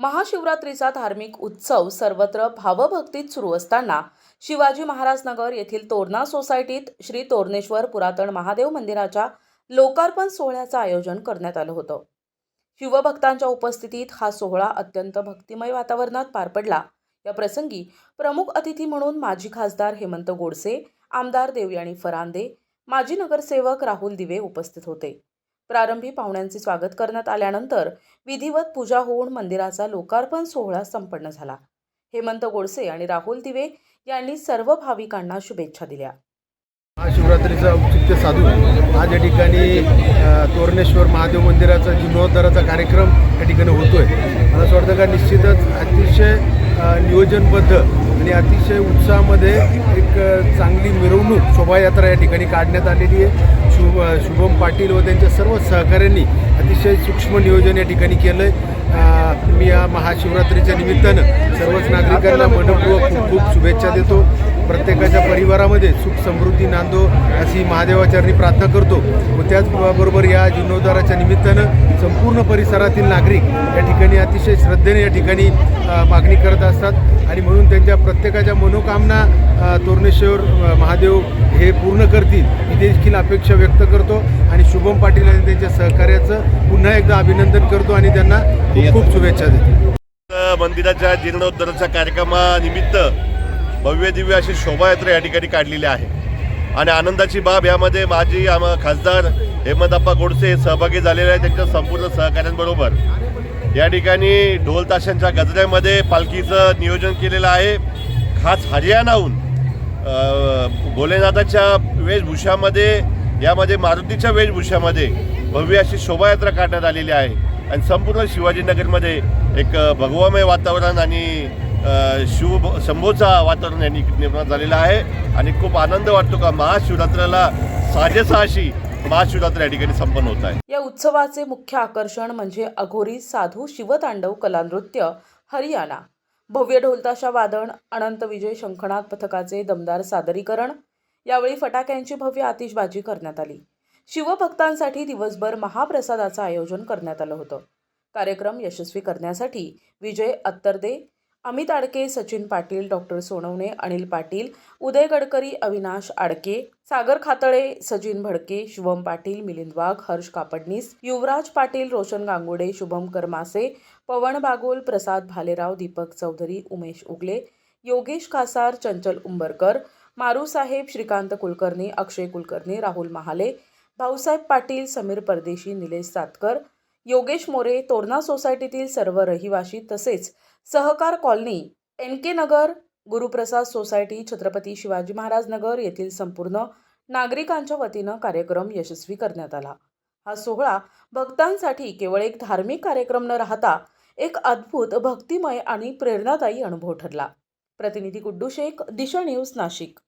महाशिवरात्रीचा धार्मिक उत्सव सर्वत्र भावभक्तीत सुरू असताना शिवाजी महाराज नगर येथील तोरणा सोसायटीत श्री तोरणेश्वर पुरातन महादेव मंदिराच्या लोकार्पण सोहळ्याचं आयोजन करण्यात आलं होतं. शिवभक्तांच्या उपस्थितीत हा सोहळा अत्यंत भक्तिमय वातावरणात पार पडला. या प्रसंगी प्रमुख अतिथी म्हणून माजी खासदार हेमंत गोडसे आमदार देवयाणी फरांदे माजी नगरसेवक राहुल दिवे उपस्थित होते. प्रारंभी पाहुण्यांचे स्वागत करण्यात आल्यानंतर विधिवत पूजा होऊन मंदिराचा लोकार्पण सोहळा संपन्न झाला. हेमंत गोडसे आणि राहुल दिवे यांनी सर्व भाविकांना शुभेच्छा दिल्या. महाशिवरात्रीचं औचित्य साधून आज या ठिकाणी तोरणेश्वर महादेव मंदिराचा जीर्णोद्धाराचा कार्यक्रम या ठिकाणी होतोय. मला असं वाटतं का निश्चितच अतिशय नियोजनबद्ध आणि अतिशय उत्साहामध्ये एक चांगली मिरवणूक शोभायात्रा या ठिकाणी काढण्यात आलेली आहे. शुभ शुभम पाटील व त्यांच्या सर्व सहकाऱ्यांनी अतिशय सूक्ष्म नियोजन या ठिकाणी केलं आहे मी या महाशिवरात्रीच्या निमित्तानं सर्वच नागरिकांना मनपूर्वक खूप खूप शुभेच्छा देतो. प्रत्येकाच्या परिवारामध्ये सुख समृद्धी नांदो अशी महादेवाचरणी प्रार्थना करतो. व त्याचबरोबर या जीर्णोद्धाराच्या निमित्तानं संपूर्ण परिसरातील नागरिक या ठिकाणी अतिशय श्रद्धेने या ठिकाणी मागणी करत असतात. आणि म्हणून त्यांच्या प्रत्येकाच्या मनोकामना तोरणेश्वर महादेव हे पूर्ण करतील ही देखील अपेक्षा व्यक्त करतो. आणि शुभम पाटील आणि त्यांच्या सहकार्याचं पुन्हा एकदा अभिनंदन करतो आणि त्यांना खूप खूप शुभेच्छा देतो. मंदिराच्या जीर्णोद्धाराच्या कार्यक्रमानिमित्त भव्य दिव्य अशी शोभायात्रा या ठिकाणी काढलेली आहे. आणि आनंदाची बाब यामध्ये माजी आम खासदार हेमंतप्पा गोडसे सहभागी झालेले आहेत त्यांच्या संपूर्ण सहकाऱ्यांबरोबर. या ठिकाणी ढोल ताशांच्या गजऱ्यामध्ये पालखीचं नियोजन केलेलं आहे. खास हरियाणाहून भोलेनाथाच्या वेशभूषामध्ये यामध्ये मारुतीच्या वेशभूषामध्ये भव्य अशी शोभायात्रा काढण्यात आलेली आहे. आणि संपूर्ण शिवाजीनगरमध्ये एक भगवामय वातावरण आणि शिव शंभोचा वातावरण यांनी निर्माण झालेलं आहे. आणि खूप आनंद वाटतो का? महाशिवरात्राला साजेसा अशी महाशिवरात्र या ठिकाणी संपन्न होत आहे. या उत्सवाचे मुख्य आकर्षण म्हणजे अघोरी साधू शिवतांडव कलानृत्य हरियाणा. भव्य ढोलताशा वादन अनंत विजय शंखनाथ पथकाचे दमदार सादरीकरण. यावेळी फटाक्यांची भव्य आतिषबाजी करण्यात आली. शिवभक्तांसाठी दिवसभर महाप्रसादाचं आयोजन करण्यात आलं होतं. कार्यक्रम यशस्वी करण्यासाठी विजय अत्तरदे अमित आडके सचिन पाटील डॉक्टर सोनवणे अनिल पाटील उदय गडकरी अविनाश आडके सागर खातळे सचिन भडके शुभम पाटील मिलिंद वाघ हर्ष कापडनीस युवराज पाटील रोशन गांगुडे शुभम करमासे पवन बागोल प्रसाद भालेराव दीपक चौधरी उमेश उगले योगेश कासार चंचल उंबरकर मारूसाहेब श्रीकांत कुलकर्णी अक्षय कुलकर्णी राहुल महाले भाऊसाहेब पाटील समीर परदेशी निलेश सातकर योगेश मोरे तोरणा सोसायटीतील सर्व रहिवाशी तसेच Sahakar colony N K Nagar Guruprasad society Chhatrapati Shivaji Maharaj Nagar येथील संपूर्ण नागरिकांच्या वतीनं कार्यक्रम यशस्वी करण्यात आला. हा सोहळा भक्तांसाठी केवळ एक धार्मिक कार्यक्रम न राहता एक अद्भुत भक्तिमय आणि प्रेरणादायी अनुभव ठरला. प्रतिनिधी गुड्डू शेख दिशा न्यूज नाशिक.